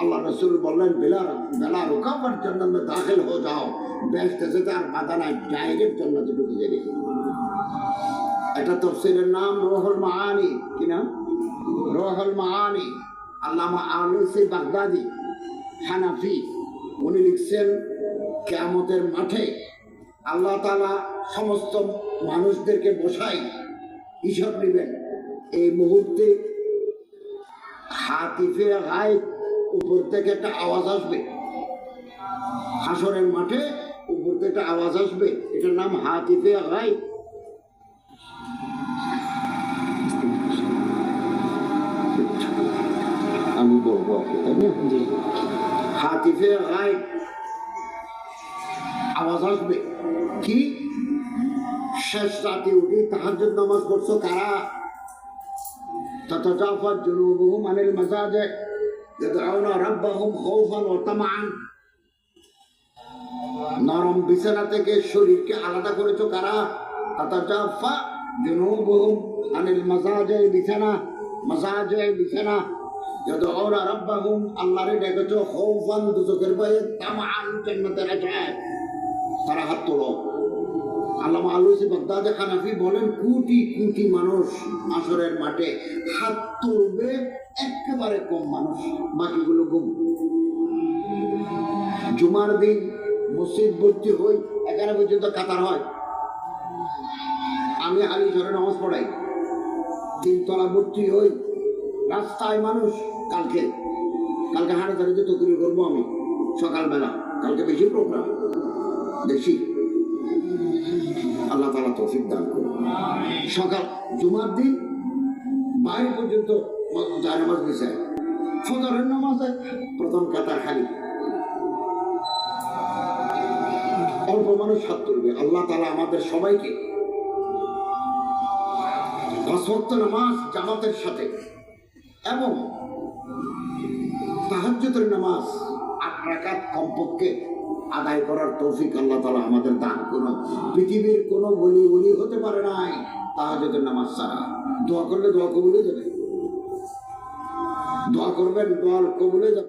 আল্লাহ রসুল বললেন, বেলা বেলা রুকাবার জন্য দাখিল হয়ে যাও। বেহেশতে যেতে আর বাধা ডাইরেক্ট জন্নতে ঢুকে যাবে এটা তফসিলের নাম রোহল মাহানি কি নাম? রোহল মাহানি আল্লামা আলুসি বাগদাদি, হানাফি। উনি লিখছেন, কেয়ামতের মাঠে আল্লাহ তালা সমস্ত মানুষদেরকে বসাই হিসাব নেবেন। এই মুহূর্তে হাতিফে গায়েব উপর থেকে একটা আওয়াজ আসবে। হাসরের মাঠে উপর থেকে একটা আওয়াজ আসবে। এটার নাম হাতিতে আলাই আমি বলব হাতিফে আলাই আওয়াজ আসবে। কি? শেষ রাতে উঠে তাহার জন্য নামাজ করছ কারা? তথা জাফার জন্য বহু মানের মজা যায় নরম বিছানা থেকে শরীরকে আলাদা করেছ কারা? আতাজাফা জুনুবহুম আনিল মাজাজে বিছানা মাজাজে বিছানা। ইয়াদউনা রাব্বাহুম, আল্লাহরে ডেকেছ খৌফান দুজকের ভয়ে তামান জান্নাতের আশায়। তারা হাত তোলো। আল্লামা আলুসি বাগদাদে হানাফি বলেন, কোটি কোটি মানুষ আসরের মাঠে হাত তুলবে, একেবারে কম মানুষ, বাকিগুলো গুম জুমার দিন মসজিদ ভর্তি হই এখানে পর্যন্ত কাতার হয়। আমি আলি ঝরে নামাজ পড়াই। তিনতলা ভর্তি হই, রাস্তায় মানুষ, কালকে কালকে হাড়ে তারিখে তৈরি করব আমি, সকালবেলা, কালকে বেশি প্রোগ্রাম বেশি। সকাল জুমার দিন বাইরে পর্যন্ত নামাজ বিষয় ফজরের প্রথম কাতার খালি। অল্প মানুষ হাত তুলবে। আল্লাহ তালা আমাদের সবাইকে নামাজ জামাতের সাথে এবং তাহাজ্জুদের নামাজ আট রাকাত কমপক্ষে আদায় করার তৌফিক আল্লাহ তালা আমাদের দান করুন। পৃথিবীর কোনো বলি বলি হতে পারে নাই। তাহাজ্জুদের নামাজ ছাড়া। দোয়া করলে দোয়া কবুলে যাবে। দোয়া করবেন দোয়ার কবুলে যাবে।